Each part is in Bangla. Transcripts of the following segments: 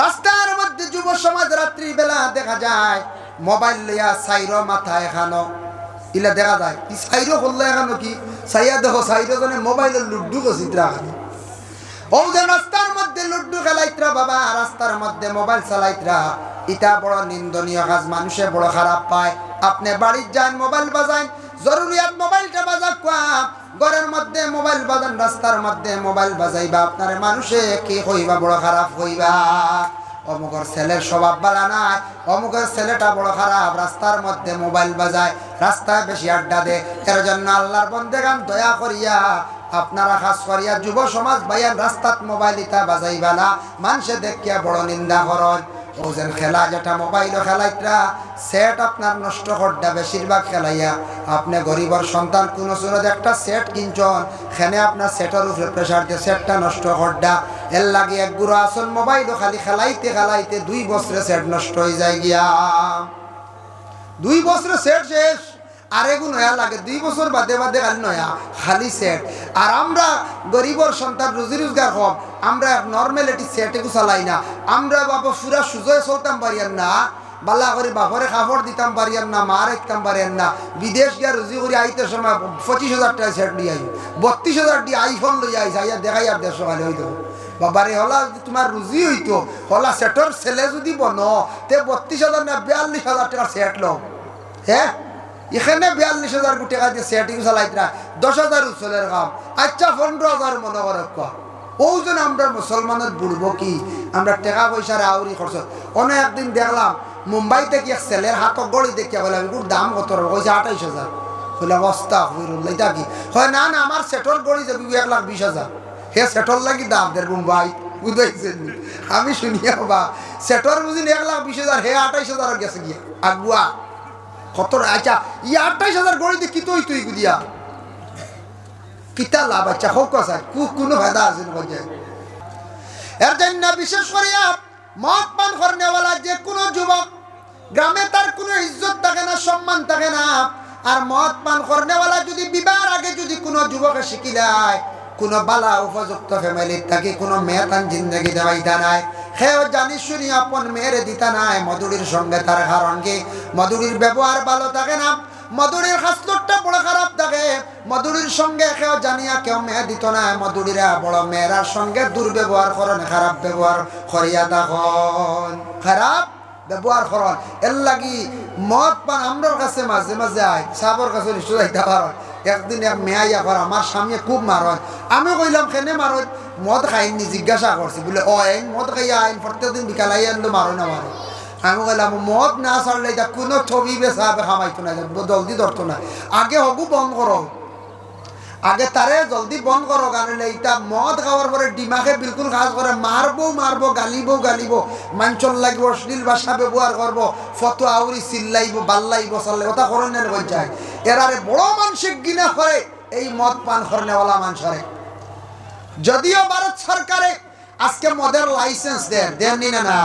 রাস্তার মধ্যে যুব সমাজ রাত্রি বেলা দেখা যায়, মোবাইল লইয়া সাইরো মাথা এখানো। ইলা দেখা যায়, ই সাইরো করলে এখানো কি? সাইয়া দেখো, সাইরো জনে মোবাইলের লুড্ডু কচিত্রা খালি। ও যে রাস্তার মধ্যে লুড্ডু খেলাইত্রা বাবা, রাস্তার মধ্যে মোবাইল চালাইত্রা ইটা বড় নিন্দনীয় কাজ, মানুষে বড় খারাপ পায়। আপনি বাড়ির যান, মোবাইল বাজান জরুরিয়াত মোবাইলটা বাজা কোয়া? ঘরের মধ্যে মোবাইল বাজান, রাস্তার মধ্যে মোবাইল বাজাইবা। আপনার মানুষে কি কইবা বড় খারাপ হইবা? অমুকের ছেলের স্বভাব বালা নাই, অমুকের ছেলেটা বড় খারাপ, রাস্তার মধ্যে মোবাইল বাজায়, রাস্তায় বেশি আড্ডা দে। এর জন্য আল্লাহর বন্দেগান দয়া করিয়া, আপনারা খাস করিয়া যুব সমাজ ভাইয়ান রাস্তাত মোবাইল ইতা বাজাইবা না। মানুষে দেখিয়া বড় নিন্দা করন। ও যেন খেলা যেটা, মোবাইল খেলাইতরা সেট আপনার নষ্ট করটা বেশিরভাগ খেলাইয়া আপনি গরিবর সন্তান, কোন সুরত একটা সেট কিনছন, খেনে আপনার সেটের উপরে প্রেশার দিয়ে সেটটা নষ্ট করডা এর লাগে এক গুরু আসন, মোবাইলও খালি খেলাইতে খেলাইতে দুই বছরে সেট নষ্ট হয়ে যায় গিয়া। দুই বছরে সেট শেষ। আরেগু নয়া লাগে, দুই বছর বাদে বাদে খালি নয়া, খালি সেট আর আমরা গরিবর সন্তান রুজি রোজগার কম আমরা নর্মাল এটি সেট এগু চালাই না। আমরা বাবা পুরা সুজয় চলতাম পারিয়ান না বাল্লা করে বাপরে কাপড় দিতাম পারিয়ান না, মার একতাম পারিয়ান না। বিদেশ গিয়া রুজি করে আইতে সময় পঁচিশ হাজার টাকা সেট দিয়ে আই বত্রিশ হাজার দিয়ে আইফোন লই আইস, আইয়া দেখাই আর দেড়শো খালি হইতো। বাবারে, হলা তোমার রুজি হইতো, হলা সেটর ছেলে যদি বন, তে বত্রিশ হাজার না বিয়াল্লিশ হাজার টাকার সেট লো হ্যাঁ এখানে বিয়াল্লিশ হাজার কোটি টাকা দিয়ে সেটিং চালাইতরা দশ হাজার উচলের কাম। আচ্ছা পনেরো হাজার মনে করে ক। ও যেন আমরা মুসলমানের বুড়বো কি? আমরা টাকা পয়সার আউরি খরচ অনেক একদিন দেখলাম মুম্বাই থেকে এক ছেলের হাত গড়ি দেখিয়া বললাম এগুলোর দাম কত কইছে আঠাইশ হাজার বললাম অস্তা হইরুল্লাহ এটা কি? হয় না না আমার সেটর গড়ি যাবি, এক লাখ বিশ হাজার হে সেটর লাগি দাম দের মুম্বাই। বুঝাইছেন আমি শুনিয়া বা সেটর বুঝিন এক লাখ বিশ হাজার হে আঠাইশ হাজার গেছে গিয়া আগুয়া কত আচ্ছা ই আঠাইশ হাজার গড়ি দিয়ে কি তুই দিয়া কিতা লাভ? আচ্ছা হোক আছে কোনো ফায়দা আছে এর জন্য বিশেষ করে মদ পান করেওয়ালা যে কোনো যুবক গ্রামে তার কোনো ইজ্জত থাকে না সম্মান থাকে না। আর মদ পান করেওয়ালা যদি বিবাহ আগে যদি কোনো যুবকে শিখি দেয় কোনো বালা উপযুক্ত ফ্যামিলির থাকে কোনো মেয়ে তান জিন্দগি দেওয়াইতা নাই। সেও জানি শুনি আপন মেয়েরে দিতা নাই, মধুরীর সঙ্গে তার কারণ কি? মধুরীর ব্যবহার ভালো থাকে না? মধুরীর হাসলটটা বড় খারাপ থাকে। মধুরীর সঙ্গে কেউ জানিয়া কেউ মেয়ে দিত না, মধুরীরা বড় মেয়েরার সঙ্গে দুর্ব্যবহার করেন, খারাপ ব্যবহার করিয়া তখন। খারাপ ব্যবহার করেন। এর লাগি মদ পান আমরার কাছে মাঝে মাঝে আয়, সাবর কাছে নিশ্চয় যাইতে পারেন। একদিন এক মেয়া ইয়া কর আমার স্বামী খুব মারন আমি কইলাম, কেনে মারন মদ খাইনি জিজ্ঞাসা করছি, বলে ও আইন মদ খাইয়া আইন, প্রত্যেকদিন বিকালাই আনলো মারো না মারো আমি কইলাম, মদ না ছাড়লে এটা কোনো ছবি বেসা খামাইতো না জলদি ধরতো না আগে হগু বন্ধ করো আগে তারে জলদি বন্ধ করো কারণ এইটা মদ খাওয়ার পরে ডিমাকে বিলকুল কাজ করে, মারবো মারবো, গালিব গালিব। মাঞ্চল লাগিব, অশ্লীল ভাষা ব্যবহার করব ফটো আউরি চিল্লাইব, বাল্লাইব চাল্লাই ওটা করেন না যায়? এরারে বড় মানসিক গিনা করে এই মদ পান করেনেওয়ালা মানুষরে যদিও ভারত সরকারে আজকে মদের লাইসেন্স দেন দেননি না না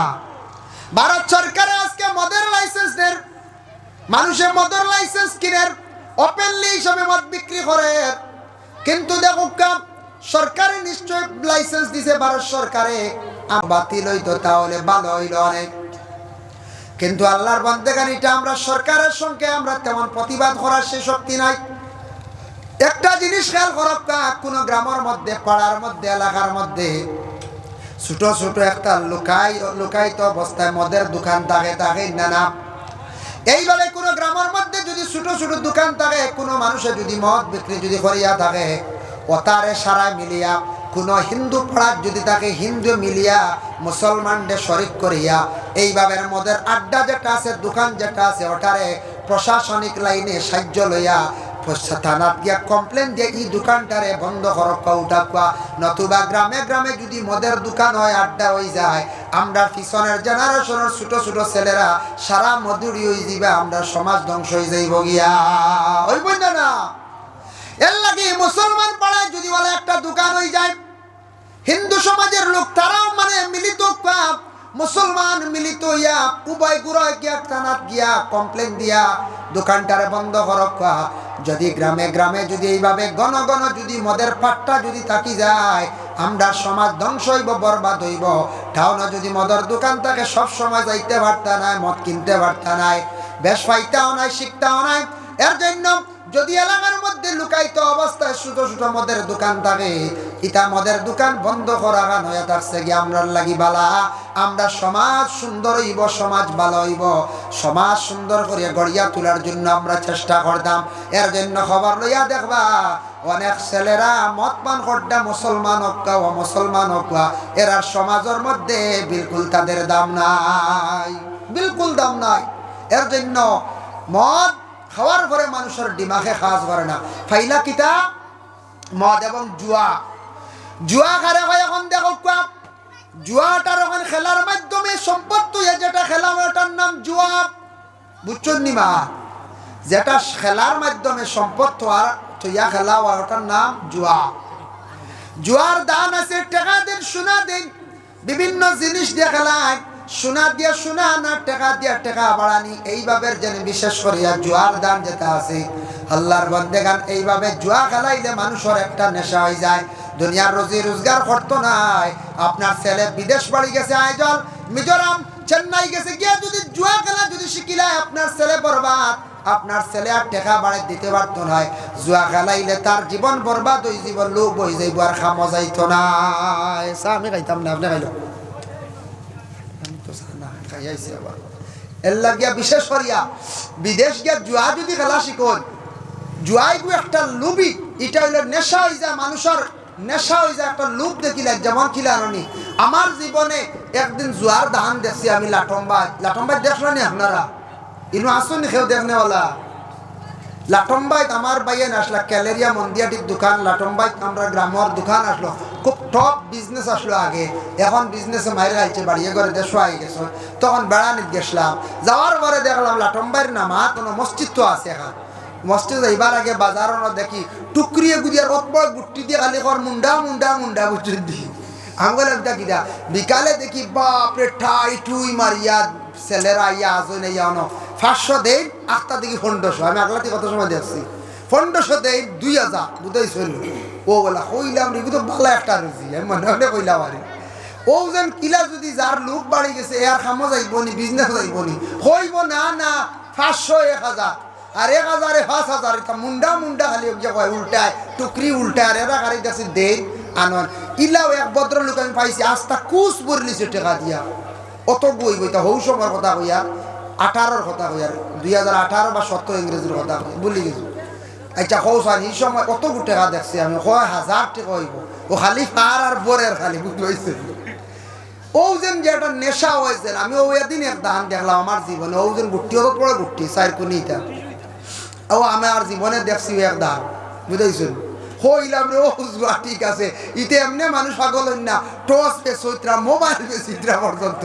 ভারত সরকারে আজকে মদের লাইসেন্স দেন মানুষের মদের লাইসেন্স কিনের ওপেনলি হিসাবে মদ বিক্রি করে কিন্তু দেখো কাম, সরকারে নিশ্চয় লাইসেন্স দিছে ভারত সরকারে। বাতিল হইতো তাহলে ভালো হইল অনেক। কিন্তু আল্লাহর বন্দেগানিটা আমরা সরকারের সঙ্গে আমরা তেমন প্রতিবাদ করার সে শক্তি নাই। একটা জিনিস খেয়াল করব কোনো গ্রামের মধ্যে, পাড়ার মধ্যে, এলাকার মধ্যে, ছোট ছোট একটা লুকাই লুকায়িত অবস্থায় মদের দোকান থাকে থাকে না না এইভাবে কোনো গ্রামের মধ্যে যদি ছোট ছোট দোকান থাকে, কোনো মানুষের যদি মদ বিক্রি যদি করিয়া থাকে ওতারে সারা মিলিয়া, কোনো হিন্দু পাড়ার যদি তাকে হিন্দু মিলিয়া মুসলমানদের শরিক করিয়া, এইভাবে মদের আড্ডা যেটা আছে, দোকান যেটা আছে ওটারে প্রশাসনিক লাইনে সাহায্য লইয়া থানাত গিয়া কমপ্লেন দিয়ে এই দোকানটারে বন্ধ করকা উঠা কোয়া। নতুবা গ্রামে গ্রামে যদি মদের দোকান হয়, আড্ডা হয়ে যায়। আমরা পিছনের জেনারেশনের ছোট ছোট ছেলেরা সারা মধুরি হয়ে যাবে আমরা সমাজ ধ্বংস হয়ে যাইব গিয়া। ওই বই না। এর লাগে মুসলমান পাড়ায় যদি বলে একটা দোকান হয়ে যায়, হিন্দু সমাজের লোক তারাও মানে মিলিত মুসলমান মিলিত হইয়া উভয় গুড়ায় গিয়া থানাত গিয়া, কমপ্লেন দিয়া, দোকানটারে বন্ধ করক যদি গ্রামে গ্রামে যদি এইভাবে ঘন ঘন যদি মদের পাট্টা যদি থাকি যায়, আমরা সমাজ ধ্বংস হইব, বরবাদ হইব। টাউনে যদি মদের দোকান থাকে, সব সময় যাইতে পারতা নাই, মদ কিনতে পারতা নাই। বেশ পাইতাও নাই, শিখতাও নাই। এর জন্য যদি এলাকার মধ্যে লুকায়িত অবস্থায় ছোট ছোট মদের দোকান থাকে, ইটা মদের দোকান বন্ধ করা গান হয়ে থাকছে কি আমরা লাগি বালা? আমরা সমাজ সুন্দর হইব, সমাজ ভালো হইব। সমাজ সুন্দর করে গড়িয়া তোলার জন্য আমরা চেষ্টা করতাম। এর জন্য খবর লইয়া দেখবা, অনেক ছেলেরা মদ পান করতা মুসলমান হকা ও মুসলমান হকা এরা সমাজের মধ্যে বিলকুল তাদের দাম নাই। বিলকুল দাম নাই। এর জন্য মদ খাওয়ার পরে মানুষের ডিমাখে খাস করে না। ফাইলা কিতা? মদ এবং জুয়া। জুয়া কারে হয় এখন দেখো জুয়াটার ওখানে খেলার মাধ্যমে সম্পদ তুই যেটা খেলা ওটার নাম জুয়া। বুঝছেন নি মা? যেটা খেলার মাধ্যমে সম্পদ তোয়ার তুইয়া খেলা ওটার নাম জুয়া। জুয়ার দান আছে, টাকা দিন, সোনা দিন, বিভিন্ন জিনিস দিয়ে খেলায়। সোনা দিয়ে সোনা না টাকা দিয়ে টাকা বাড়ানি, এইভাবে যেন বিশেষ করিয়া জুয়ার দান যেটা আছে, আল্লাহর বন্দেগান এইভাবে জুয়া খেলাইলে মানুষের একটা নেশা হয়ে যায়। দুনিয়ার রোজি রোজগার করতো নাই। আপনার ছেলে বিদেশ বাড়ি গেছে আইজল, মিজোরাম, চেন্নাই গেছে, গিয়ে যদি জুয়া খেলা যদি শিখিলায় আপনার ছেলে বরবাদ, আপনার ছেলে আর টেকা বাড়ি দিতে পারতো না জুয়া খেলাইলে তার জীবন বরবাদ হয়ে জীবন লোক বই যাইব, আর খামো যাইতো না আমি খাইতাম না, আপনি খাইলো আমার জীবনে একদিন জুয়ার দান দেখছি আমি লাটম্বাই। লাটম্বাই আপনারা? ইনু আসুন খেউ দেখনেওয়ালা লাটম্বাইত আমার বাইয়েন আসলা ক্যালেরিয়া মন্দিয়াটির দোকান, লাটম্বাইত আমরা গ্রামের দোকান আসলো। খুব টপ বিজনেস আসলো আগে। এখন বিজনেসে মাইরে আইছে বাড়িয়ে করে দেশ আই গেছে। তখন বেড়ানি গেছিলাম। যাওয়ার পরে দেখলাম লাটম্বাইয়ের নামা কোনো মসজিদ তো আছে এখন। মসজিদ যাইবার আগে বাজার দেখি। টুকরিয়ে গুদিয়ার অতবড় গুটি দিয়ে খালি কর মুন্ডা মুন্ডা মুন্ডা বুঝি দি। আমি তা কিটা? বিকালে দেখি, বাপরে, ঠাই টুই মারিয়া, ছেলেরা ইয়া আসুন ইয়া অন পাঁচশো দেই, আটটা দেখি পনেরোশো আমি আগলাতে কত সময় দেখছি? পনেরোশো দেই, দুই হাজার বুঝাই চল ও বলা কইলাম রে তো ভালো একটা রুচি আমি মনে মনে কইলাম আরে। ও যেন কিলা যদি যার লোক বাড়ি গেছে এর খামো যাইব নি বিজনেস যাইব নি, হইব না না, পাঁচশো, এক হাজার। আর এক হাজারে পাঁচ হাজার মুন্ডা মুন্ডা খালি কয় উল্টায়, টুকরি উল্টায়, আর এরা গাড়ি দেখছি দেন আনন। ইলাও এক ভদ্রলোক আমি পাইছি, আস্তা কুচ বরলিছে টেকা দিয়া। অত বই বইতা হৌ সময়ের কথা কইয়া, আঠারোর কথা কইয়ার দুই হাজার আঠারো বা সত্তর ইংরেজির কথা বলি গেছো। আচ্ছা সার এই সময় কত টাকা দেখছি আমি, কয় হাজার টাকা হইব? ও খালি ফার আর বরের খালি বুঝতে ও যেন যে একটা নেশা হয়েছে আমি ও এদিন এক দান দেখলাম আমার জীবনে ও যেন গুটি অত বড় গুটি সাইর কোনিটা ও আমার জীবনে দেখছি এক দান বুঝাইছেন হইলাম রে ও ঠিক আছে। ইতে এমনি মানুষ পাগল হইন না টস পে সৈত্রা মোবাইল পে চিত্রা পর্যন্ত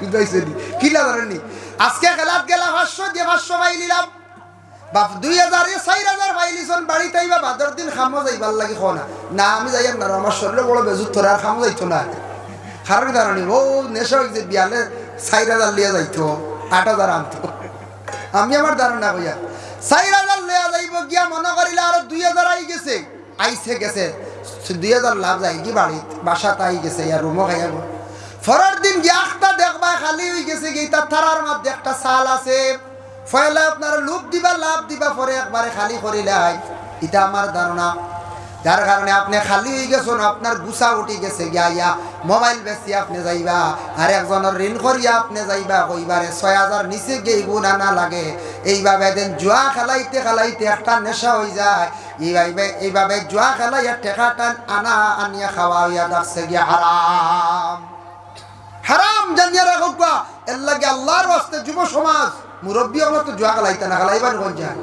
বুঝাইছেন কিলা ধরেননি আজকে খেলাত গেলাম পাঁচশো দিয়ে পাঁচশো পাই নিলাম বাপ, দুই হাজার এ চার হাজার পাইলিছন বাড়িতে আইবা বাদর দিন খামো যাইবার লাগি খো না না, আমি যাইয়াম না আমার শরীরে বড় বেজুত খামো যাইতো না। কারণ ধারণী ও নেশা হয়েছে বিয়ালে চার হাজার লিয়া যাইতো আট হাজার আনতো আমি আমার ধারণা কইয়া চার হাজার লইয়া যাইব গিয়া মনে করিলে আরও দুই হাজার আই গেছে। আইসে গেছে, দুই হাজার লাভ যাই কি বাড়িত বাসাত আই গেছে ইয়ার রুমও খাইয়া ফরার দিন গিয়া একটা দেখবা খালি হয়ে গেছে, গিয়ে তার থারার মধ্যে একটা সাল আছে। ফয়লা আপনার লুপ দিবা, লাভ দিবা, পরে একবারে খালি করিলাই এটা আমার ধারণা। যার কারণে আপনি খালি হয়ে গেছেন, আপনার গুছা উঠি গেছে গিয়া, ইয়া, মোবাইল বেশি আপনি যাইবা, আর একজনের ঋণ করিয়া আপনি যাইবা, কইবারে ছয় হাজার নিচে গিয়ে গুণা না লাগে। এইভাবে দেন জুয়া খেলাইতে খেলাইতে একটা নেশা হয়ে যায়। এইভাবে এইভাবে জুয়া খেলাইয়া টেকাটা আনা আনিয়া খাওয়া হইয়া যাচ্ছে গিয়া, হারাম। হারাম জানিয়া রাখো কা এর লাগে আল্লাহর বাস্তে যুব সমাজ, মুরব্বী আমার তো জুয়া খেলাইতা না, খেলাইবার যায়।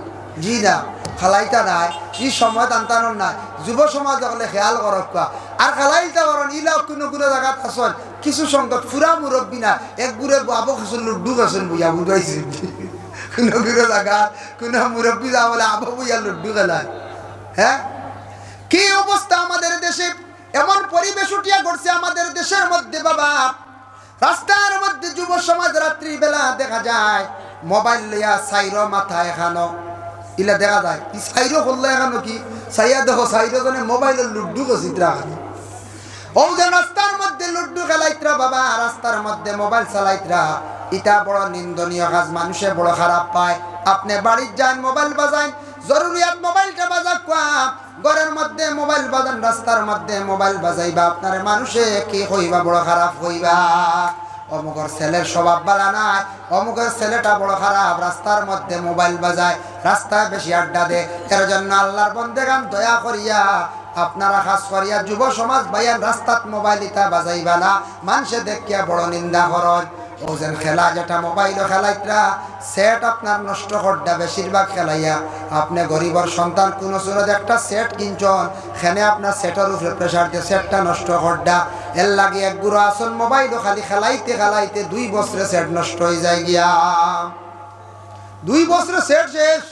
জি না, খালাইতা নাই ই সময় টানটানোর নাই। যুব সমাজ হলে খেয়াল করক আর খালাইতা করেন ইলা কোনো কোনো জায়গাত আসন কিছু সংকট ফুরা মুরব্বী না, এক গুড়ে বাবু খাসন লুড্ডু খাসন বুঝা বুঝাইছি। কোনো কোনো জায়গা কোনো মুরব্বী যা বলে আবু বুঝা লুড্ডু খেলায়। হ্যাঁ? কি অবস্থা আমাদের দেশে? এমন পরিবেশ উঠিয়া করছে আমাদের দেশের মধ্যে, বাবা। রাস্তার মধ্যে যুব সমাজ রাত্রি বেলা দেখা যায়, মোবাইল লইয়া সাইরো মাথা এখানো। ইলা দেখা যায় ই সাইরো করলে এখানো কি? সাইয়া দেখো, সাইরো জনে মোবাইলের লুড্ডু কচিত্রা ও যে রাস্তার মধ্যে লুড্ডু খেলাইত্রা বাবা, রাস্তার মধ্যে মোবাইল চালাইত্রা ইটা বড় নিন্দনীয় কাজ, মানুষে বড় খারাপ পায়। আপনি বাড়ির যান, মোবাইল বাজান, জরুরিয়াত মোবাইলটা বাজা কোয়া ঘরের মধ্যে মোবাইল বাজান রাস্তার মধ্যে মোবাইল বাজাইবা, আপনার মানুষে কি হইবা, বড় খারাপ হইবা? অমুকর ছেলের স্বভাব বালা নাই, অমুকের ছেলেটা বড় খারাপ, রাস্তার মধ্যে মোবাইল বাজায়, রাস্তায় বেশি আড্ডা দে এর জন্য আল্লাহর বন্দেগান দয়া করিয়া, আপনারা খাস করিয়া যুব সমাজ ভাইয়ান রাস্তাত মোবাইল ইতা বাজাইবা না। মানুষে দেখিয়া বড় নিন্দা করন। ও যেন খেলা যেটা মোবাইলও খেলাইতরা সেট আপনার নষ্ট করডা বেশিরভাগ খেলাইয়া আপনি গরিবর সন্তান, কোনো সুরত একটা সেট কিনছন, খেনে আপনার সেটের উপরে প্রেশার দিয়ে সেটটা নষ্ট করডা এর লাগে এক গুঁড়ো আসন মোবাইলও খালি খেলাইতে খেলাইতে দুই বছরে সেট নষ্ট হয়ে যায় গিয়া। দুই বছরে সেট শেষ।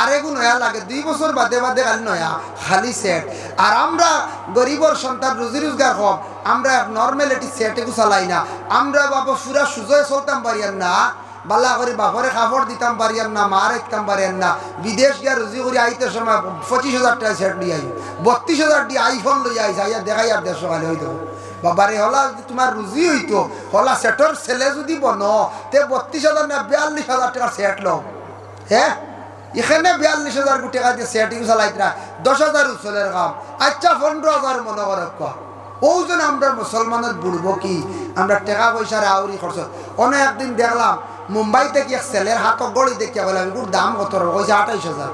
আর এগু নয়া লাগে, দুই বছর বাদে বাদে খালি নয়া, খালি সেট আর আমরা গরিবর সন্তান রুজি রোজগার কম, আমরা নর্মাল এটি সেট এগু চালাই না। আমরা বাবা পুরা সুজয় চলতাম পারিয়ান না, বালা করে বাপরে কাপড় দিতাম পারিয়ান না, মা রাখতাম পারিয়ান না। বিদেশ গিয়া রুজি করে আইতে সময় পঁচিশ হাজার টাকা সেট দিয়ে আই বত্রিশ হাজার দিয়ে আইফোন লই আইস, আইয়া দেখাই আর দেড়শো খালি হইতো। বাবারে, হলা তোমার রুজি হইতো, হলা সেটর ছেলে যদি বন, তে বত্রিশ হাজার না, বিয়াল্লিশ হাজার টাকার সেট লও। হ্যাঁ? এখানে বিয়াল্লিশ হাজার কোটি টাকা দিয়ে সেটিং চালাইতরা দশ হাজার উচলের কাম। আচ্ছা পনেরো হাজার মনে করে কোয়া ওজন আমরা মুসলমানের বুড়ব কি? আমরা টাকা পয়সার আউরি খরচ। অনেক একদিন দেখলাম মুম্বাই থেকে এক ছেলের হাত গড়ি দেখিয়া বললাম এগুলোর দাম কত? কইছে, আঠাইশ হাজার।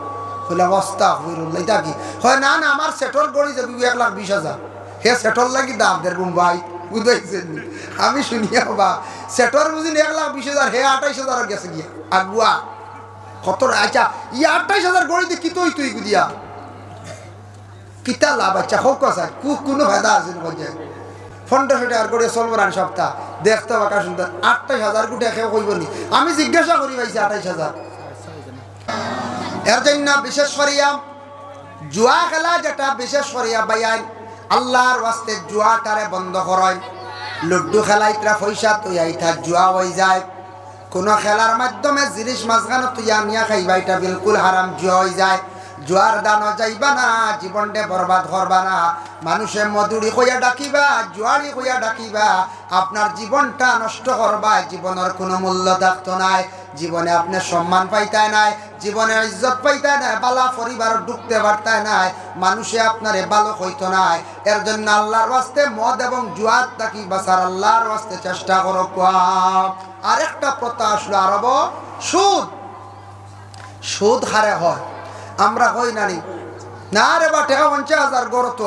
বললাম অস্তা হইরুল এটা কি? হয় না না, আমার সেটর গড়ি যাবি এক লাখ বিশ হাজার। হে সেটর লাগি দাম দের মুম্বাই বুঝাইছেন আমি শুনিয়া বা সেটর বুঝিন এক লাখ বিশ হাজার, হে আঠাইশ হাজার গেছে গিয়া, আগুয়া। কত আচ্ছা ই আঠাইশ হাজার গড়ি দিয়ে কি তুই গুদিয়া কিতা লাভ আচ্ছা হোক কু কোনো ফায়দা আছে বলছে? পনেরোশো টাকার করে চলবো না সপ্তাহ। দেখতে পাকা সুন্দর আঠাইশ হাজার কোটি কইব নি। আমি জিজ্ঞাসা করি পাইছি আঠাইশ হাজার এর জন্য বিশেষ করিয়া জুয়া খেলা যেটা বিশেষ করিয়া বাইয়াই আল্লাহর ওয়াস্তে জুয়াটারে বন্ধ করায় লুড্ডু খেলাইতরা পয়সা তুই আইথা জুয়া হয়ে যায়। কোনো খেলার মাধ্যমে জিনিস মাঝখানে তুই আনিয়া খাইবা এটা বিলকুল হারাম জয় যায়। জুয়ার দানও যাইবা না, জীবনটে বরবাদ করবা না। মানুষে মধুরি কইয়া ডাকিবা, জুয়ারি কইয়া ডাকিবা। আপনার জীবনটা নষ্ট করবা, জীবনের কোনো মূল্য থাকতো নাই। জীবনে আপনি সম্মান পাইতায় নাই, জীবনে ইজ্জত পাইতায় নাই, বালা পরিবার ঢুকতে পারতায় নাই। মানুষে আপনারে ভালো হইতো নাই। এর জন্য আল্লাহর ওয়াস্তে মদ এবং জুয়ার তাকি বাসার আল্লাহর ওয়াস্তে চেষ্টা করো আরেকটা প্রথা আসলো আরব। সুদ। সুদ হারে হয়। আমরা হই নানি? না রে বা পঞ্চাশ হাজার গড় তো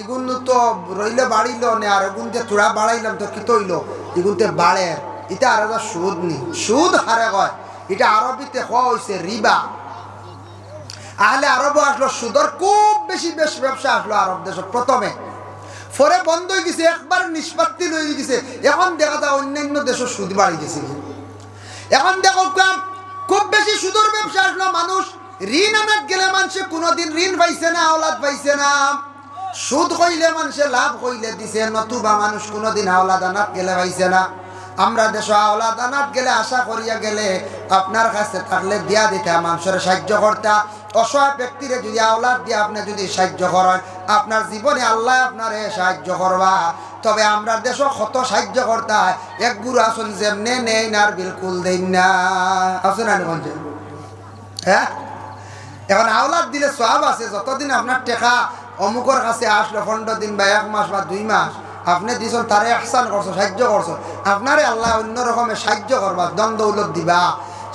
ইগুন তো রইলে বাড়িল নে, আর এগুন যে তোরা বাড়াইলাম তো কি তৈল? ইগুনতে বাড়ে। এটা আর সুদ নি। সুদ হারে হয় এটা আরবিতে হওয়া হয়েছে রিবা। আহলে আরব আসলো, সুদর খুব বেশি বেশ ব্যবসা আসলো আরব দেশ প্রথমে। পরে বন্ধ হয়ে গেছে, একবার নিষ্পত্তি লয়ে গেছে। এখন দেখা যায় অন্যান্য দেশের সুদ বাড়ি গেছে এখন দেখো খুব বেশি সুদর ব্যবসা আসলো মানুষ। ঋণ আনাত গেলে মানুষে কোনোদিন ঋণ পাইছে না, আওলাদ পাইছে না। সুদ কইলে মানুষে লাভ কইলে দিছে, নতুবা মানুষ কোনোদিন আওলাদ আনাত গেলে পাইছে না। আমরা দেশ আওলাদ আনাত গেলে আশা করিয়া গেলে আপনার কাছে থাকলে দিয়া দিতে, মানুষের সাহায্য করতা। অসহায় ব্যক্তিরে যদি আওলাদ দিয়ে আপনি যদি সাহায্য করেন, আপনার জীবনে আল্লাহ আপনারে সাহায্য করবা। তবে আমরা দেশ কত সাহায্য করতা, এক গুরু আসুন যেমনে নেই না বিলকুল দেই না। আসুন হ্যাঁ? এখন আওলাদ দিলে সব আছে, যতদিন আপনার টেকা অমুকর কাছে আসলো, পনেরো দিন বা এক মাস বা দুই মাস, আপনি দিছেন, তারে আহসান করছ, সাহায্য করছ। আপনারে আল্লাহ অন্য রকমের সাহায্য করবা, দ্বন্দ্ব উলত দিবা।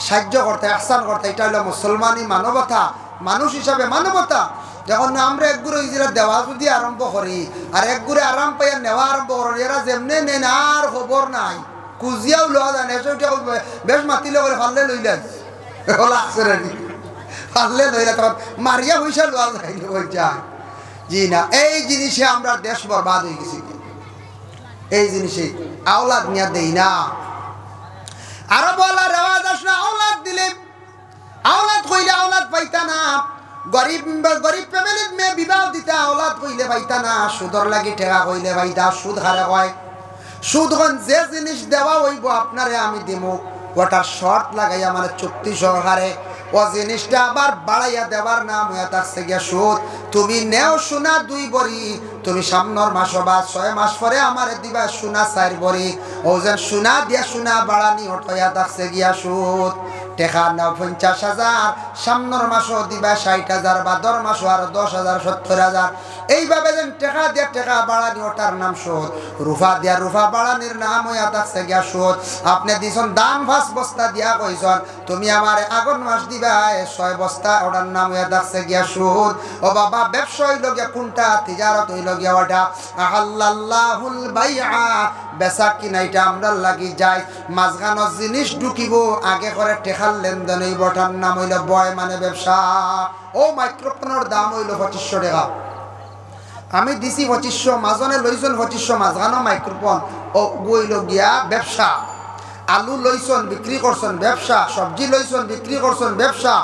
সাহায্য করতে আহসান করতে, এটা হলো মুসলমানি মানবতা, মানুষ হিসাবে মানবতা। যখন আমরা এক গুরু ইজিরা দেওয়া যদি আরম্ভ করি, আর এক গুরে আরাম পাইয়া নেওয়া আরম্ভ করি, এরা যেমনি নেন আর খবর নাই। কুজিয়াও লওয়া যায় না বেশ, মাতিলে করে ফাললে লইলেন। আছে পারলে লইলে তখন মারিয়া পয়সা লোয়া যায় ওই জি না, এই জিনিসে আমরা দেশ বরবাদ হয়ে গেছি। এই জিনিসে আওলাদ নিয়ে দেই না। আরও বলা রেওয়াজ আসলে আওলাদ দিলে, আওলাদ কইলে আওলাদ পাইতা না। গরিব গরিব ফ্যামিলির মেয়ে বিবাহ দিতে, আওলাদ কইলে পাইতা না। সুদর লাগি টেকা কইলে পাইতা, সুদ হারে হয় সুদখন যে জিনিস দেওয়া হইব, আপনারে আমি দিব ওটার শর্ত লাগাইয়া মানে চুক্তি সহকারে ও জিনিসটা আবার বাড়াইয়া দেওয়ার নাম হয়ে থাকছে গিয়া সুদ। তুমি নেও সোনা দুই বড়ি তুমি সামনের মাস বা ছয় মাস পরে আমার দিবা সোনা চার বড়ি। ও যেন সোনা দিয়া সোনা বাড়ানি ওঠাইয়া থাকছে গিয়া সুদ। টেকা নাও পঞ্চাশ হাজার মাসও দিবা ষাট হাজার বা দর দশ হাজার, সত্তর হাজার। এইভাবে যেন টেকা দিয়া টেকা বাড়ানি ওটার নাম সুদ। রুফা দিয়া রুফা বাড়ানির নাম হইয়া গিয়া সুদ। আপনি দিছন দাম ফাঁস বস্তা দিয়া কইছন, তুমি আমার আগুন মাস দিবা ছয় বস্তা ওটার নাম হইয়া থাকছে গিয়া সুদ। ও বাবা ব্যবসা হইল গিয়া কোনটা তিজারত হইল আল্লাহুল বাইআ। বেচা কিনা এটা আমরা লাগি যাই। জিনিস ঢুকিব, আগে করে লেনদেন এই নাম হইল বয় মানে ব্যবসা। ও মাইক্রোফোনের দাম হইল পঁচিশশো টাকা। আমি দিছি পঁচিশশো, মাজনে লইছন পঁচিশশো, মাঝখানো মাইক্রোফোন। ও গইল গিয়া ব্যবসা। আলু লইছন, বিক্রি করছেন, ব্যবসা। সবজি লইছন, বিক্রি করছেন, ব্যবসা।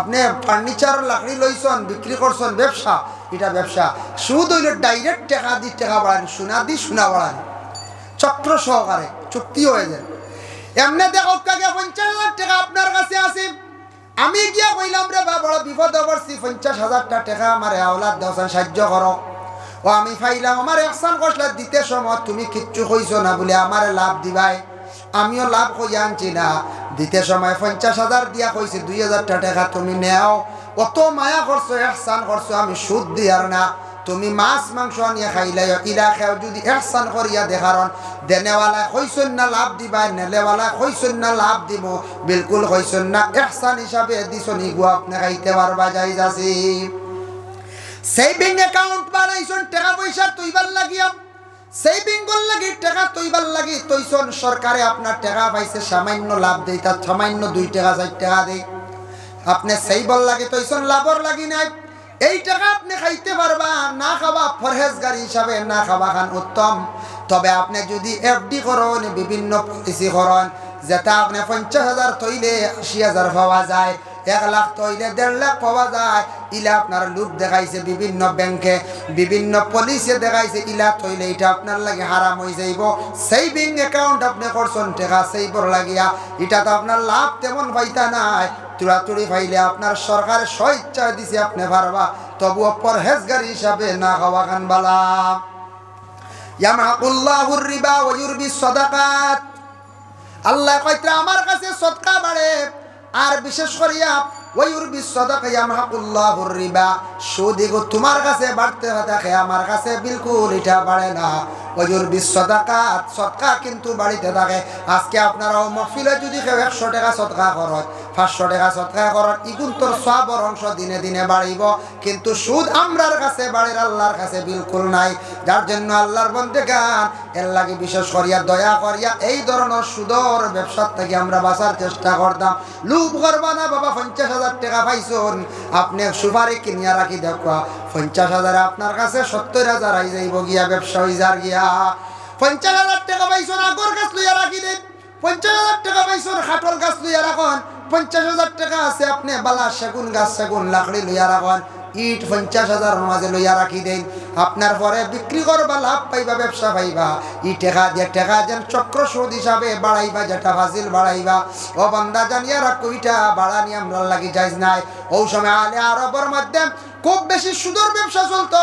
আপনি ফার্নিচার লাকড়ি লইছন, বিক্রি করছেন, ব্যবসা, এটা ব্যবসা। সুদ হইল ডাইরেক্ট টাকা দি টাকা বাড়ান, সোনা দি সোনা বাড়ান। চক্র সহকারে, চুক্তি হয়ে যায়। এমনি দেখো, কাকে পঞ্চাশ হাজার টাকা আপনার কাছে আছে? আমি গিয়া কইলাম রে, বা বড় বিপদ পড়ছি পঞ্চাশ হাজারটা টাকা আমার আওলাদ দেওয়ান সাহায্য করো। ও আমি ফাইলাম, আমার একসান কষলা দিতে সময় তুমি কিচ্ছু কইছো না বলে আমার লাভ দিবাই। আমিও লাভ কইয়া আনছি না। দিতে সময় পঞ্চাশ হাজার দিয়া কইছি, দুই হাজারটা টাকা তুমি নেও। অত মায়া করছ একসান করছ, আমি সুদ দিয়ার না। তুমি মাছ, মাংস আনিয়া খাইলাই ইরা খেও, যদি একসান করিয়া দেখারন দেনেওয়ালা কইসন না লাভ দিবা, নেলেওয়ালা কইসন না লাভ দিব বিলকুল কইসন না একসান হিসাবে দিছন ইগু আপনি খাইতে পারবা, যাই যাচ্ছি সেভিং অ্যাকাউন্ট বানাইছন, টাকা পয়সা তৈবার লাগিয়া। সেভিং লাগি টাকা তৈবার লাগি তৈছন সরকারে আপনার টাকা পাইছে, সামান্য লাভ দেই, তার সামান্য দুই টাকা, চার টাকা দেই। আপনি সেইবল লাগে তৈছন, লাভর লাগি নাই। এই টাকা আপনি খাইতে পারবা, না খাওয়া ফরহেজগারি হিসাবে, না খাওয়া খান উত্তম। তবে আপনি যদি এফডি করেন, বিভিন্ন পলিসি করেন, যেটা আপনি পঞ্চাশ হাজার তৈলে আশি হাজার পাওয়া যায় এক লাখ তৈলে দেড় লাখ পাওয়া যায়। ইলা আপনার লুক দেখাইছে বিভিন্ন ব্যাংকে, বিভিন্ন পলিসি দেখাইছে, ইলা তৈলে এটা আপনার লাগে হারাম হয়ে যাইব। সেভিং অ্যাকাউন্ট আপনি করছেন, টাকা সেইবর লাগিয়া, এটা তো আপনার লাভ তেমন পাইতা নাই। চুড়াচুড়ি ফাইলে আপনার সরকার স্বইচ্ছা দিছে, আপনি পারবা। তবুও পরহেজগারি হিসাবে না খাওয়া খান বালা। আল্লাহ কইত্রা, আমার কাছে সদকা বাড়ে। আর বিশেষ করিয়া ওয়ুরবি সাদাকা ইয়ামহাকুল্লাহুর রিবা সুদ এগো তোমার কাছে বাড়তে থাকে আমার কাছে বিলকুল এটা বাড়ে না ওয়ুরবি সাদাকাত সদকা কিন্তু বাড়িতে থাকে আজকে আপনারাও মহফিলে যদি কেউ একশো টাকা সদকা করত পাঁচশো টাকা সদকা করত ইগুন তোর সবর অংশ দিনে দিনে বাড়িব। কিন্তু সুদ আমরার কাছে বাড়ির আল্লাহর কাছে বিলকুল নাই। যার জন্য আল্লাহর বন্ধে গান এর লাগে বিশেষ করিয়া দয়া করিয়া এই ধরনের সুদর ব্যবসার থেকে আমরা বাঁচার চেষ্টা করতাম। লুপ করবা না বাবা, পঞ্চাশ হাজার টাকা পাইছুন। আপনি সুপারি কিনিয়া রাখি দেখবা। পঞ্চাশ হাজার আপনার কাছে সত্তর হাজার আই যাইব গিয়া, ব্যবসা হয়ে যার গিয়া। পঞ্চাশ হাজার টাকা পাইছুন, আগর গাছ লইয়া রাখি দেন। পঞ্চাশ হাজার টাকা পাইছুন খাটল গাছ লইয়া রাখন। পঞ্চাশ হাজার টাকা আছে আপনি বালা সেগুন গাছ, সেগুন লাকড়ি লইয়া রাখন। ইট পঞ্চাশ হাজার মাঝে লইয়া রাখি দেন। আপনার পরে বিক্রি করবা, লাভ পাইবা, ব্যবসা পাইবা। ই টেকা দিয়ে টেকা যেন চক্র সুদ হিসাবে বাড়াইবা, যেটা ফাজিল বাড়াইবা। ও বান্দা জানিয়া রাখো ইটা বাড়ানি আমরা লাগি যাইজ নাই। ও সময় আলে আরবের মধ্যে খুব বেশি সুদর ব্যবসা চলতো।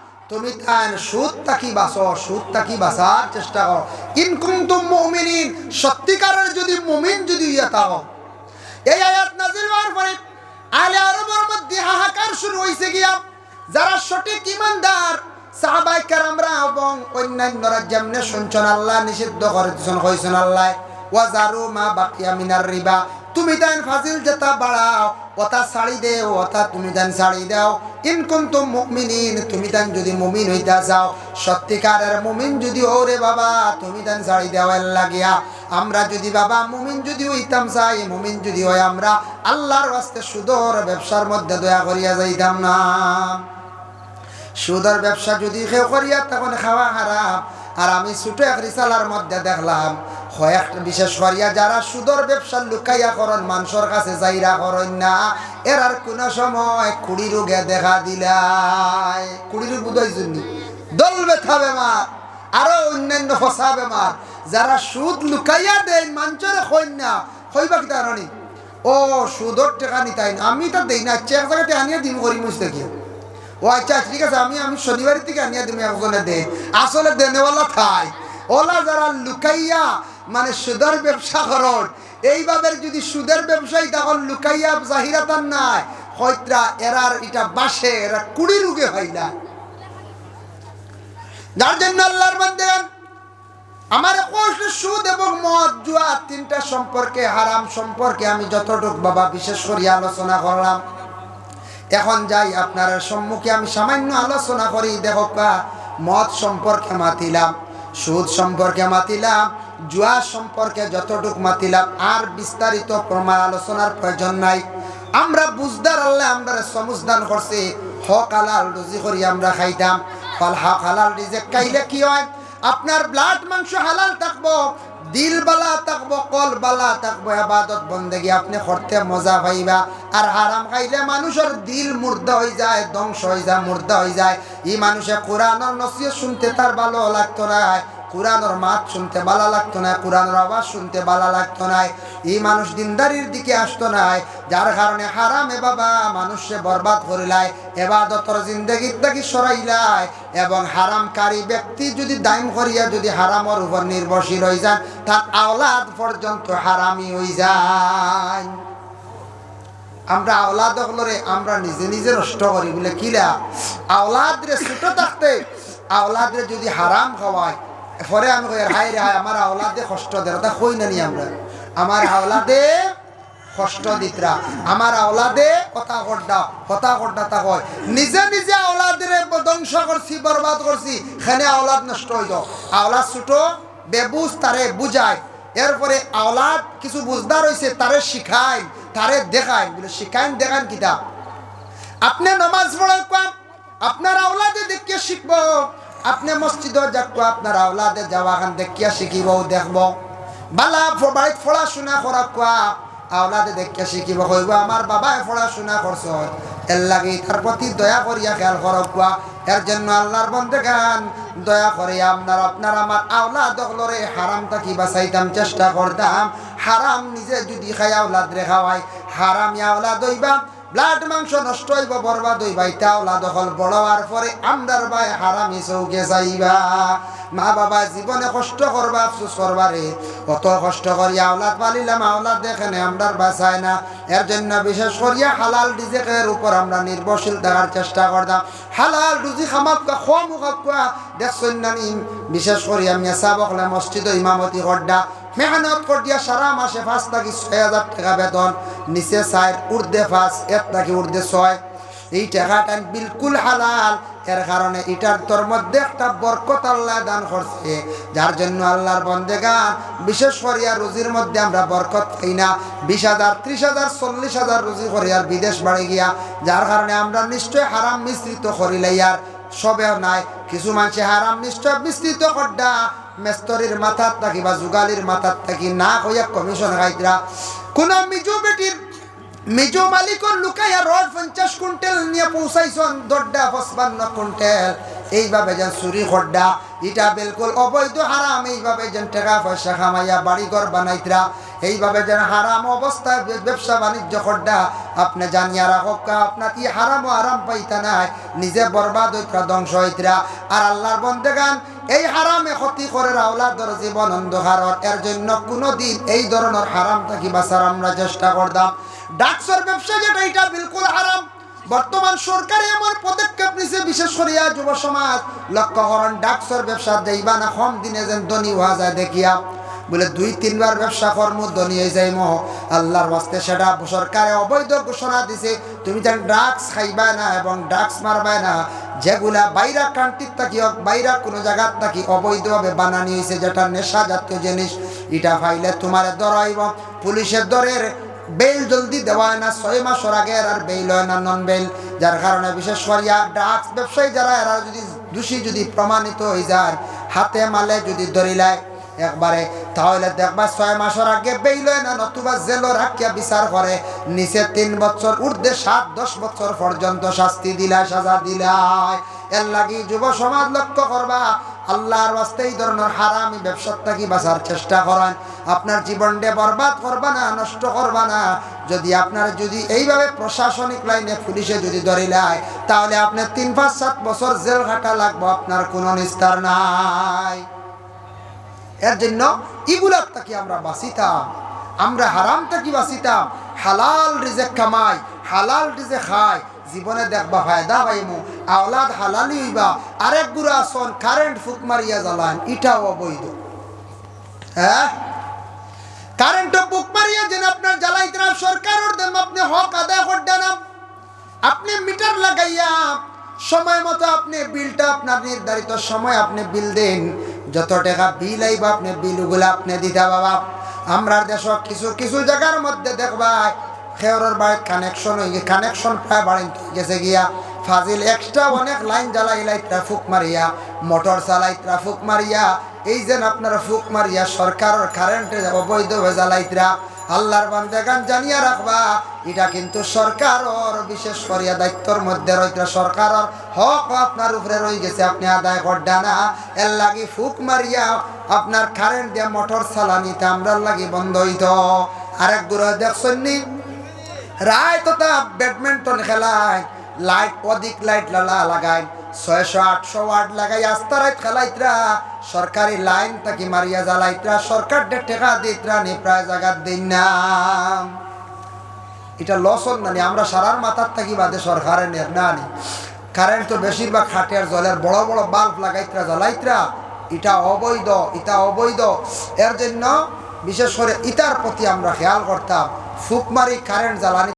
তুমি তাই সুদ তাকি বাসো সুদ তাকি বাসার চেষ্টা করো। ইনকুম তুম মুমিনিন, সত্যিকারের যদি মুমিন যদি ইয়া তাও। এই আয়াত নাজিল হওয়ার পরে আলে আরবের মধ্যে হাহাকার শুরু হইছে গিয়া, যারা সঠিক ইমানদার সাহাবাই কারামরা এবং অন্যান্যরা যেমনে শুনছেন আল্লাহ, নিষিদ্ধ করে হয়েছেন আল্লাহ ওয়াজারু মা বাকিয়া মিনার রিবা তুমি দেন ফাজিল যেটা বাড়াও ওটা শাড়ি দেও ওটা তুমি দেন শাড়ি দাও। ইনকুম তো মুমিনিন, তুমি দেন যদি মুমিন হইতা যাও। সত্যিকারের মুমিন যদি, ওরে বাবা, তুমি দেন শাড়ি দেওয়ার লাগিয়া। আমরা যদি বাবা, মুমিন যদি হইতাম চাই, মুমিন যদি হয় আমরা আল্লাহর ওয়াস্তে সুদর ব্যবসার মধ্যে দয়া করিয়া যাইতাম না। সুদর ব্যবসা যদি কেউ করিয়া, তখন খাওয়া হারাম। আর আমি ছোটো এক রিসালার মধ্যে দেখলাম, কয়েক বিশেষ করিয়া যারা সুদর ব্যবসা লুকাইয়া করন, মানুষের কাছে যাইরা করেন না এরার কোনো সময় কুড়ি রোগে দেখা দিলাই। কুড়ি রোগ বুঝাই জন্য দল ব্যথা বেমার, আরও অন্যান্য ফসা বেমার। যারা সুদ লুকাইয়া দেন, মানুষের হইন না হইবা কি তার ও সুদর টেকা নিতাই আমি তো দেই না চেক জায়গাতে আনিয়ে দিন করি মুছতে গিয়ে ও আচ্ছা ঠিক আছে, আমি আমি শনিবারের থেকে আনিয়া তুমি একজনে দে। আসলে দেনেওয়ালা থাই। ওলা যারা লুকাইয়া মানে সুদের ব্যবসা করন, এইভাবে যদি সুদের ব্যবসায়ী তখন লুকাইয়া জাহিরাতান নাই হয়ত্রা এরার এটা বাসে, এরা কুড়ি রুগে হয় না যার জন্য আল্লাহর বান্দেন আমার কষ্ট সুদ এবং মদ জুয়া তিনটা সম্পর্কে, হারাম সম্পর্কে আমি যতটুক বাবা বিশেষ করে আলোচনা করলাম। এখন যাই, আপনার সম্মুখে আমি সামান্য আলোচনা করি দেখো কা মদ সম্পর্কে মাতিলাম, সুদ সম্পর্কে মাতিলাম, জুয়া সম্পর্কে যতটুক মাতিলাম, আর বিস্তারিত প্রমাণ আলোচনার প্রয়োজন নাই। আমরা বুঝদার আল্লাহ, আমরা সমুজদান করছি। হক হালাল রুজি করি আমরা খাইতাম। ফল হক হালাল রিজেক খাইলে কি হয়? আপনার ব্লাড মাংস হালাল থাকব। দিল বালা থাকব কল বালা থাকব আবাদত, বন্দেগি, আপনি করতে মজা পাইবা। আর হারাম খাইলে মানুষের দিল মুর্দা হয়ে যায়, ধ্বংস হয়ে যায়, মুর্দা হয়ে যায়। ই মানুষে কোরআন নসিহত শুনতে তার ভালো লাগতো না। কোরআনের মাত শুনতে ভালো লাগতো না, কোরআনের আওয়াজ শুনতে ভালো লাগতো না, এই মানুষ দিনদারির দিকে আসতো না, যার কারণে হারামে বাবা মানুষে বরবাদ করিলাই এবাদতর জিন্দগির থেকে সরাইলাই এবং হারামকারী ব্যক্তি যদি দাইম করিয়া যদি হারামর উপর নির্ভরশীল হয়ে যান, তার আওলাদ পর্যন্ত হারামি হয়ে যায়। আমরা আওলাদ হলরে আমরা নিজে নিজে নষ্ট করি বলে কিলা আওলাদ রে ছোট থাকতে আওলাদ রে যদি হারাম খাওয়ায় পরে আমি কই হাই রে হাই আমার আওলাদে কষ্ট দেয় তা কই না নি আমরা? আমার আওলাদে কষ্ট দিতরা, আমার আওলাদে কথা করডা কথা করডা তা কয়। নিজে নিজে আওলাদের ধ্বংস করছি, বরবাদ করছি, খানে আওলাদ নষ্ট হইল। আওলাদ ছোট, বেবুজ তারে বুঝায়। এরপরে আওলাদ কিছু বুঝদার হয়েছে তারে শিখায়, তারে দেখায়। বলে, শিখাইন দেখান কিতাব আপনি নমাজ পড়ার কাম, আপনার আওলাদে দেখিয়ে শিখব। আপনি মসজিদে আপনার আওলাদে যাওয়া দেখিয়া শিখিব দেখব। বালা বাড়িত পড়াশোনা করা কোয়া, আওলাদে দেখিয়া শিখিব কইব, আমার বাবাই পড়াশোনা করছ, এর লাগি তার প্রতি দয়া করিয়া খেয়াল করব কোয়া। এর জন্য আল্লাহর বন্ধে গান, দয়া করে আপনার আপনার আমার আওলাদ হলরে হারাম থাকি বাঁচাইতাম, চেষ্টা করতাম। হারাম নিজে যদি খাই আওলাদ রে খাওয়াই, হারাম আওলাদ হইবা ব্লাড মাংস নষ্ট হইব, বরবাদ হইবা তাওলা দখল হল বড় হওয়ার পরে আমদার বাই হারামি চৌকে যাইবা। মা বাবা জীবনে কষ্ট করবা, আফসোস করবারে কত কষ্ট করিয়া আওলাদ পালিলাম আওলাদ দেখেনে আমরার বাঁচায় না। এর জন্য বিশেষ করিয়া হালাল রিজেকের উপর আমরা নির্ভরশীল থাকার চেষ্টা করতাম। হালাল রুজি খামাক্কা খোয়া মুখাক্কা দেখছেন না বিশেষ করিয়া মেসা বকলে মসজিদ ইমামতি করডা মেহনত করিয়া সারা মাসে পাঁচ থাকি ছয় হাজার টাকা বেতন। নিচে চার উর্ধে পাঁচ, এক থাকি উর্ধে ছয়। এই টাকাটা বিলকুল হালাল। এর কারণে এটার তোর মধ্যে একটা বরকত আল্লাহ দান করছে। যার জন্য আল্লাহর বন্দে গান বিশেষ করিয়া রুজির মধ্যে আমরা বরকত পাই না। বিশ হাজার, ত্রিশ হাজার, চল্লিশ হাজার রুজি করিয়ার বিদেশ বাড়ি গিয়া, যার কারণে আমরা নিশ্চয় হারাম মিশ্রিত করিলে ইয়ার সবেও নাই। কিছু মানুষে হারাম নিশ্চয় মিশ্রিত করডা মেস্তরির মাথার থাকি বা যুগালির মাথার থাকি, না কইয়া কমিশন খাইতরা। কোন মিজু বেটির মিজু মালিকর লুকাইয়া রড পঞ্চাশ কুইন্টাল নিয়ে পৌঁছাইছন দরডা পঁচপান্ন কুইন্টাল। এইভাবে যেন চুরি খড্ডা এটা বিলকুল অবৈধ হারাম। এইভাবে যেন টাকা পয়সা খামাইয়া বাড়িঘর বানাইতরা, এইভাবে যেন হারাম অবস্থায় ব্যবসা বাণিজ্য খড্ডা আপনি জানিয়া রাখক আপনার কি হারাম আরাম পাইতা নাই, নিজে বরবাদ হইতরা, ধ্বংস হইতরা। আর আল্লাহর বন্দেগান, এই হারামে ক্ষতি করে আওলাদর জীবন অন্ধকারর এর জন্য কোনোদিন এই ধরনের হারাম থাকি বাঁচার আমরা চেষ্টা করতাম। ডাকসর ব্যবসা যেটা, এটা বিলকুল হারাম। বর্তমান সরকারে এমন পদক্ষেপ নিছে, বিশেষ করিয়া যুব সমাজ। লক্ষ্য করেন, ডাকসর ব্যবসা দেইবা না, কম দিনে যেন ধনী হওয়া যায় দেখিয়া। বলে দুই, তিনবার ব্যবসা কর্ম, ধনী হয়ে দনিয়ে মহ আল্লাহর বাস্তে সেটা সরকারে অবৈধ ঘোষণা দিছে। তুমি যেন ড্রাগস খাইবা না এবং ড্রাগস মারবা না, যেগুলা বাইরা কান্ট্রির থাকি হোক বাইরা কোনো জায়গার থাকি, অবৈধভাবে বানানি হয়েছে যেটা নেশা জাতীয় জিনিস। এটা ফাইলে তোমার ধরাইব। পুলিশের দরের বেল জলদি দেওয়া না, ছয় মাসের আগে আর বেল হয় না নন বেল যার কারণে বিশেষ করিয়া ড্রাগস ব্যবসায়ী যারা, এরা যদি দোষী যদি প্রমাণিত হয়ে যায়, হাতে মালে যদি ধরিলায় একবারে, তাহলে দেখবা ছয় মাসের আগে বেইল না, নতুবা জেল রাখিয়া বিচার করে। নিচে তিন বছর ঊর্ধ্বে সাত, দশ বছর পর্যন্ত শাস্তি দিলায় সাজা দিলায় এর লাগি যুব সমাজ লক্ষ্য করবা, আল্লাহর বাস্তে এই ধরনের হারামি ব্যবসার থাকি বাঁচার চেষ্টা করেন। আপনার জীবনটা বরবাদ করবা না, নষ্ট করবা না। যদি আপনার যদি এইভাবে প্রশাসনিক লাইনে পুলিশে যদি ধরিলায় তাহলে আপনার তিন, পাঁচ, সাত বছর জেল ঘাটা লাগবো, আপনার কোনো নিস্তার নাই। এর জন্য ইগুলার থাকি আমরা বাঁচিতাম। আমরা হারাম থাকি বাঁচিতাম। হালাল রিজেক কামাই, হালাল রিজে খাই। জীবনে দেখবা ফায়দা পাইমু। আওলাদ হালালি হইবা। আরেক গুড়া আসন কারেন্ট ফুক মারিয়া জ্বালান ইটাও অবৈধ। হ্যাঁ? কারেন্ট বুক মারিয়া যেন আপনার জ্বালাইতে না সরকারের দেন, আপনি হক আদায় করতে না। আপনি মিটার লাগাইয়া, সময় মতো আপনি বিলটা আপনার নির্ধারিত সময় আপনি বিল দেন। যত টাকা বিল আইব, আপনি বিলগুলো আপনি দিতে বাবা। আমরা দেশ কিছু কিছু জায়গার মধ্যে দেখবা, খেয়রের বাড়ির কানেকশন হয়ে গিয়ে কানেকশন প্রায় বাড়ি গেছে গিয়া। ফাজিল এক্সট্রা অনেক লাইন জ্বালাইলাই ট্রাফুক মারিয়া মোটর চালাই ট্রাফুক মারিয়া। এই যে আপনারা ফুক মারিয়া, সরকারের কারেন্টে অবৈধ হয়ে জ্বালাইতরা আল্লাহর বান্দেগান জানিয়া রাখবা। এটা কিন্তু সরকারের, বিশেষ করিয়া দায়িত্বর মধ্যে রইতে সরকারের হক আপনার উপরে রয়ে গেছে, আপনি আদায় করডা না। এর লাগি ফুক মারিয়া আপনার কারেন্ট দিয়া মোটর চালানিতে আমরা লাগি বন্ধ হইত। আরেক গুরু দেখছেন নি? রায় তথা ব্যাডমিন্টন খেলায় লাইট অধিক লাইট লালা লাগায়। ছয়শো আটশো ওয়াট লাগাই আস্তা রাইত খেলাইতরা, সরকারি লাইন তাকি মারিয়া জ্বালাইতরা সরকার ডে দিতরা, নি প্রায় জায়গার দিন না। এটা লসন নানি আমরা সারার মাথার থাকি বাদে সরকারের নের না নি। কারেন্ট তো বেশিরভাগ খাটিয়ার জলের বড় বড় বাল্ব লাগাইতরা, জ্বালাইতরা। এটা অবৈধ এটা অবৈধ। এর জন্য বিশেষ করে ইটার প্রতি আমরা খেয়াল করতাম, ফুকমারি কারেন্ট জ্বালানি